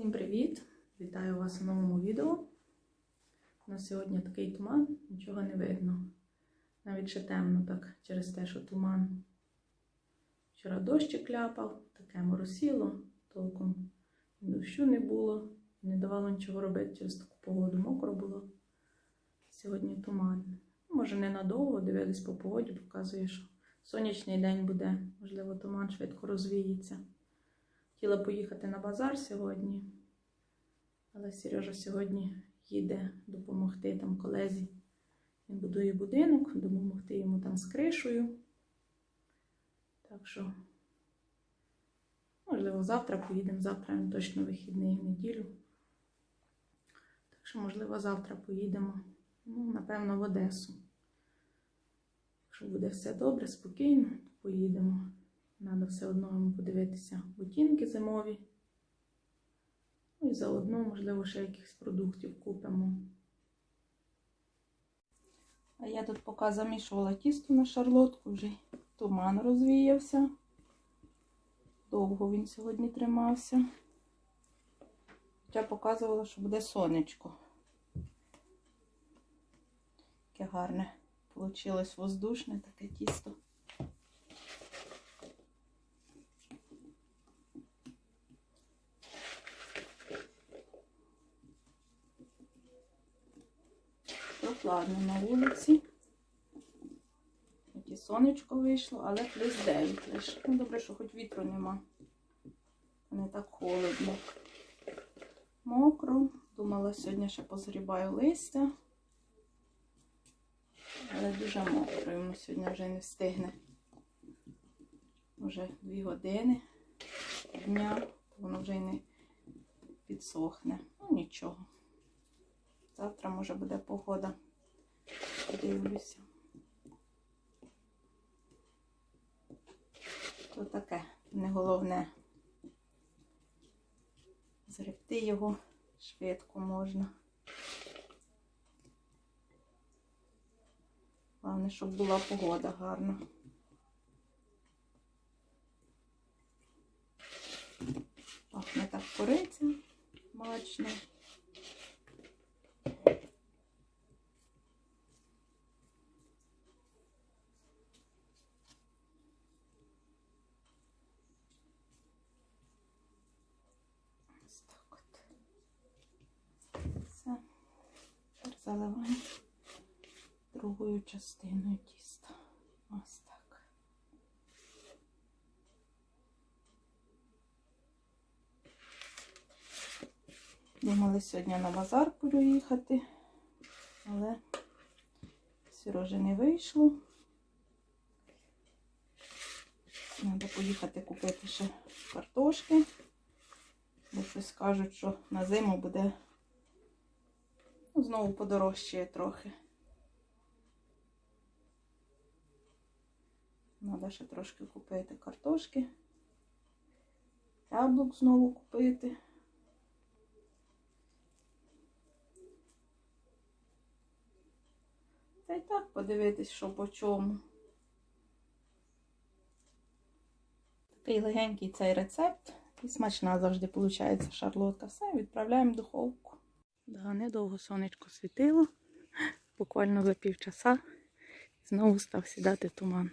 Всім привіт! Вітаю вас у новому відео. У нас сьогодні такий туман, нічого не видно. Навіть ще темно так через те, що туман. Вчора дощик ляпав, таке моросіло, толком дощу не було, не давало нічого робити через таку погоду, мокро було. Сьогодні туман. Може, ненадовго, дивились по погоді, показує, що сонячний день буде, можливо, туман швидко розвіється. Хотіла поїхати на базар сьогодні, але Сережа сьогодні їде допомогти там колезі. Він будує будинок, допомогти йому там з кришею. Так що, можливо, завтра поїдемо. Завтра він точно вихідний в неділю. Так що, можливо, завтра поїдемо. Ну, напевно, в Одесу. Якщо буде все добре, спокійно, то поїдемо. Треба все одно подивитися ботинки зимові. Ну і заодно, можливо, ще якихось продуктів купимо. А я тут поки замішувала тісто на шарлотку, вже туман розвіявся. Довго він сьогодні тримався. Хоча показувала, що буде сонечко. Яке гарне Получилось воздушне таке тісто. Прохладно на вулиці. І сонечко вийшло, але плюс 9 лише. Ну, добре, що хоч вітру нема. Не так холодно. Мокро. Думала, сьогодні ще позгрібаю листя. Але дуже мокро, йому сьогодні вже не встигне. Вже дві години дня, воно вже й не підсохне. Ну нічого. Завтра може буде погода. Подивлюся. То таке, не головне. Зребти його швидко можна. Головне, щоб була погода гарна. Пахне так кориця смачно. Ось так от. Все. Тепер заливаємо другою частиною тіста. Ось так. Думали сьогодні на базар поїхати, але Сережі не вийшло. Треба поїхати купити ще картошки, бо щось кажуть, що на зиму буде знову подорожчає трохи. Треба ще трошки купити картошки. Яблук знову купити. Та й так подивитись, що по чому. Такий легенький цей рецепт. І смачна завжди виходить шарлотка. Все, відправляємо в духовку. Да, недовго сонечко світило, буквально за півчаса. Знову став сідати туман.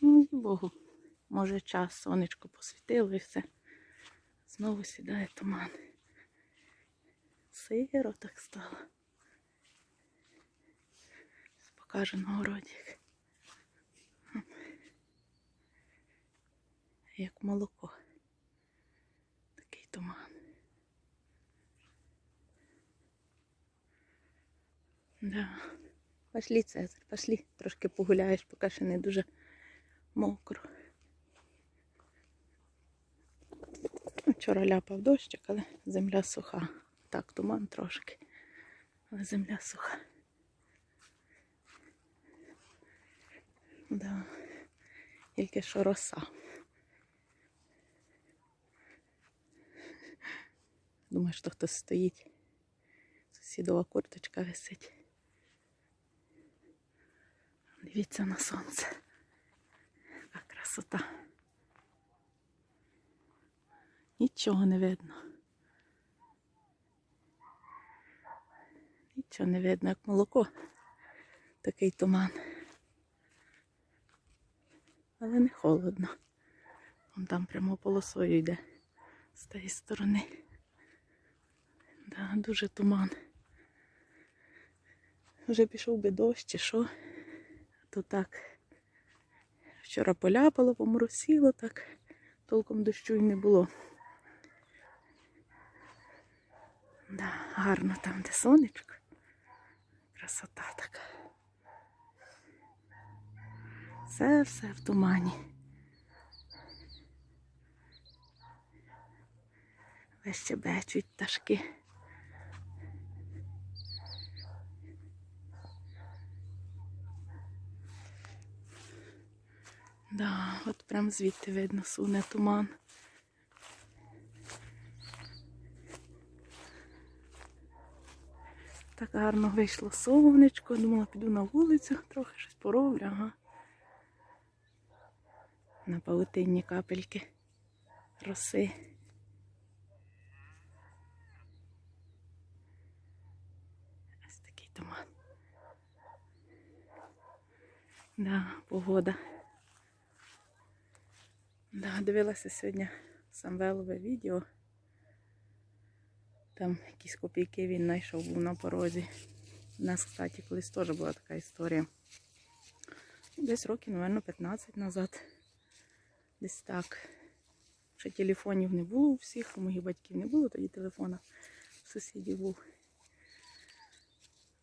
Ну, і Богу, може час, сонечко посвітило і все. Знову сідає туман. Сиро так стало. Покажу на городик. Як молоко. Такий туман. Да. Пошли, Цезарь, пошли. Трошки погуляєш, поки ще не дуже мокро. Вчора ляпав дощик, але земля суха. Так, туман трошки, але земля суха. Да. Тільки що роса. Думаю, що хтось стоїть. Сусідова курточка висить. Дивіться на сонце. Яка красота. Нічого не видно. Нічого не видно, як молоко, такий туман. Але не холодно. Вон там прямо полосою йде з тієї сторони. Да, Дуже туман. Вже пішов би дощ чи що. То так. Вчора поляпало, поморосіло, так толком дощу й не було. Да, гарно там, де сонечко. Красота така. Все, все в тумані. Весь щебечуть пташки. Да, от прям звідти видно суне туман. Так гарно вийшло сонечко. Думала, піду на вулицю, трохи щось пороблю, ага. На павутинні капельки роси. Ось такий туман. Да, погода. Да, дивилася сьогодні Самвелове відео. Там якісь копійки він знайшов був на порозі. У нас, кстати, колись теж була така історія. Десь років, мабуть, 15 назад. Десь так. Ще телефонів не було у всіх, у моїх батьків не було, тоді телефона у сусідів був.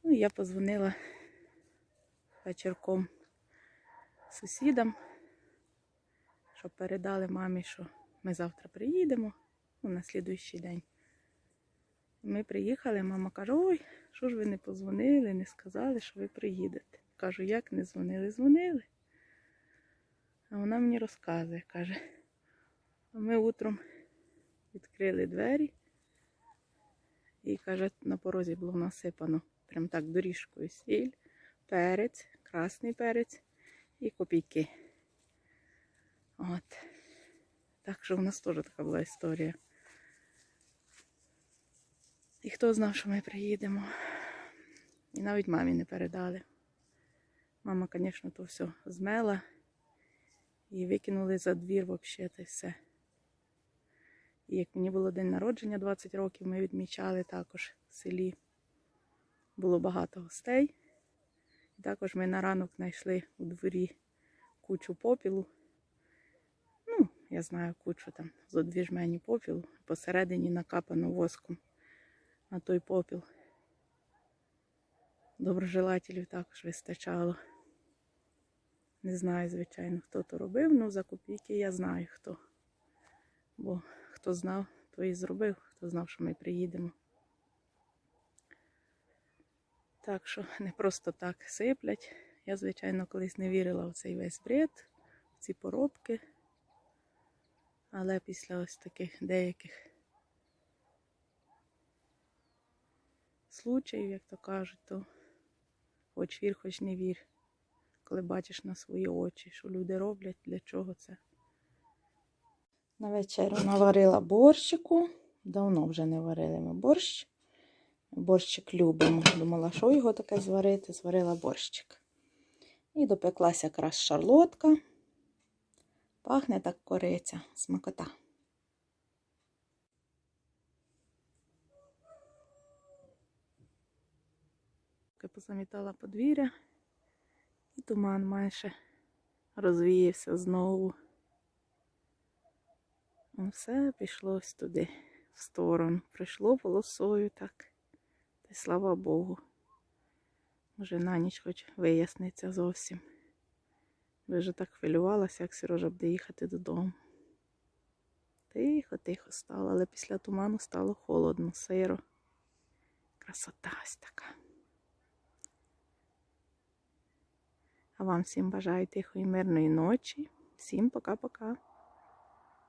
Ну я позвонила вечірком сусідам, щоб передали мамі, що ми завтра приїдемо ну, на слідуючий день. Ми приїхали, мама каже, ой, що ж ви не позвонили, не сказали, що ви приїдете. Кажу, як не дзвонили? Дзвонили. А вона мені розказує, каже, ми утром відкрили двері і каже, на порозі було насипано прям так доріжкою сіль, перець, красний перець і копійки. От. Так що в нас теж така була історія. І хто знав, що ми приїдемо. І навіть мамі не передали. Мама, звісно, то все змела і викинули за двір взагалі та все. І як мені було день народження 20 років, ми відмічали також в селі. Було багато гостей. І також ми на ранок знайшли у дворі кучу попілу. Ну, я знаю, кучу там зо дві жмені попілу, посередині накапано воском на той попіл. Доброжелателів також вистачало. Не знаю, звичайно, хто то робив, але за копійки я знаю хто. Бо хто знав, той і зробив, хто знав, що ми приїдемо. Так що не просто так сиплять. Я, звичайно, колись не вірила в цей весь бред, в ці поробки. Але після ось таких деяких случаїв, як то кажуть, то хоч вір, хоч не вір. Коли бачиш на свої очі, що люди роблять, для чого це. На вечерю наварила борщику. Давно вже не варили ми борщ. Борщик любимо. Думала, що його таке зварити, зварила борщик. І допеклася якраз шарлотка. Пахне так кориця, смакота. Позамітала подвір'я, і туман майже розвіявся знову. Все пішло туди, в сторону. Прийшло полосою так. Та й слава Богу. Може на ніч хоч виясниться зовсім. Би вже так хвилювалася, як Сережа буде їхати додому. Тихо-тихо стало, але після туману стало холодно, сиро. Красота ось така. А вам всім бажаю тихої мирної ночі. Всім пока-пока.